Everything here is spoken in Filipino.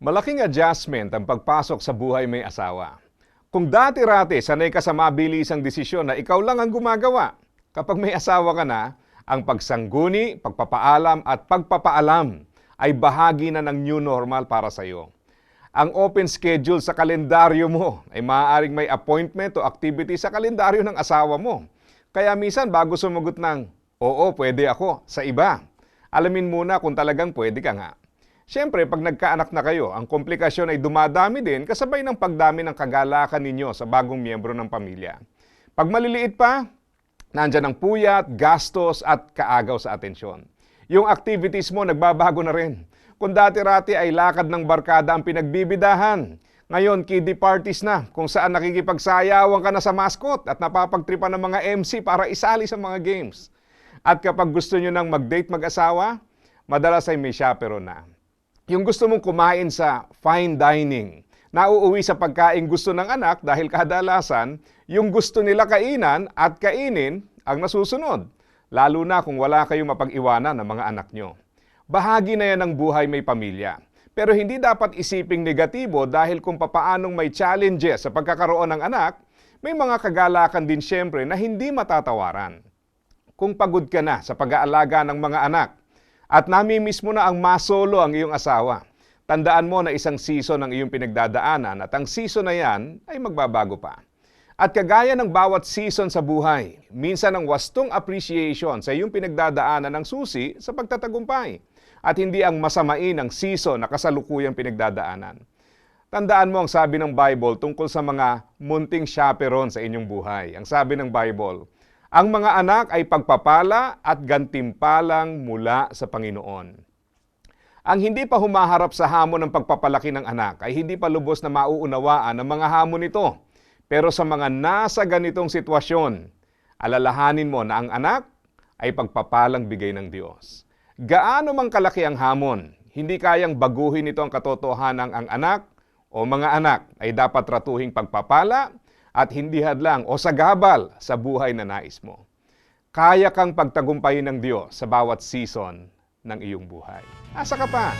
Malaking adjustment ang pagpasok sa buhay may asawa. Kung dati-rati sanay ka sa mabilisang desisyon na ikaw lang ang gumagawa, kapag may asawa ka na, ang pagsangguni, pagpapaalam at pagpapaalam ay bahagi na ng new normal para sa iyo. Ang open schedule sa kalendaryo mo ay maaaring may appointment o activity sa kalendaryo ng asawa mo. Kaya minsan bago sumagot ng, oo, pwede ako, sa iba, alamin muna kung talagang pwede ka nga. Siyempre, pag nagkaanak na kayo, ang komplikasyon ay dumadami din kasabay ng pagdami ng kagalakan ninyo sa bagong miyembro ng pamilya. Pag maliliit pa, nandyan ang puyat, gastos at kaagaw sa atensyon. Yung activities mo nagbabago na rin. Kung dati-rati ay lakad ng barkada ang pinagbibidahan, ngayon kiddie parties na kung saan nakikipagsayawan ka na sa mascot at napapagtripan ng mga MC para isali sa mga games. At kapag gusto nyo nang mag-date mag-asawa, madalas ay may chaperone na. Yung gusto mong kumain sa fine dining, nauuwi sa pagkain gusto ng anak dahil kadalasan, yung gusto nila kainan at kainin ang nasusunod. Lalo na kung wala kayong mapag-iwanan ng mga anak nyo. Bahagi na yan ng buhay may pamilya. Pero hindi dapat isiping negatibo dahil kung papaanong may challenges sa pagkakaroon ng anak, may mga kagalakan din siyempre na hindi matatawaran. Kung pagod ka na sa pag-aalaga ng mga anak, at namimiss mo na ang masolo ang iyong asawa. Tandaan mo na isang season ang iyong pinagdadaanan at ang season na yan ay magbabago pa. At kagaya ng bawat season sa buhay, minsan ang wastong appreciation sa iyong pinagdadaanan ng susi sa pagtatagumpay at hindi ang masamain ng season na kasalukuyang pinagdadaanan. Tandaan mo ang sabi ng Bible tungkol sa mga munting chaperon sa inyong buhay. Ang sabi ng Bible, ang mga anak ay pagpapala at gantimpalang mula sa Panginoon. Ang hindi pa humaharap sa hamon ng pagpapalaki ng anak ay hindi pa lubos na mauunawaan ang mga hamon nito. Pero sa mga nasa ganitong sitwasyon, alalahanin mo na ang anak ay pagpapalang bigay ng Diyos. Gaano mang kalaki ang hamon, hindi kayang baguhin ito ang katotohanan ang anak o mga anak ay dapat ratuhing pagpapala at hindi hadlang o sagabal sa buhay na nais mo. Kaya kang pagtagumpayin ng Diyos sa bawat season ng iyong buhay. Asa ka pa?